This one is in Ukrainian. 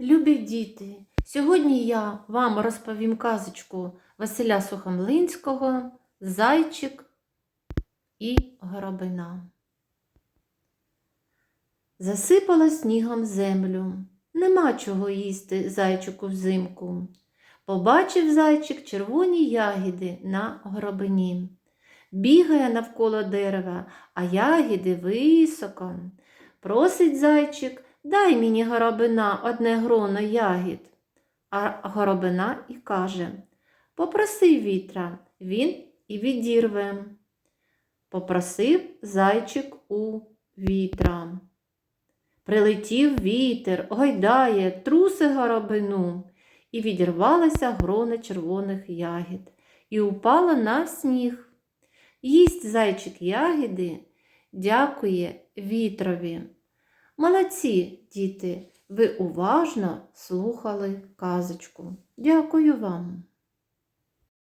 Любі діти, сьогодні я вам розповім казочку Василя Сухомлинського Зайчик і горобина. Засипала снігом землю. Нема чого їсти зайчику взимку. Побачив зайчик червоні ягіди на горобині. Бігає навколо дерева, а ягіди високо. Просить зайчик, дай мені горобина одне гроно ягід. А горобина і каже Попроси вітра, він і відірве. Попросив зайчик у вітра. Прилетів вітер, гойдає, труси горобину, і відірвалася грона червоних ягід, і упала на сніг. Їсть зайчик ягіди, дякує вітрові. Молодці, діти, ви уважно слухали казочку. Дякую вам.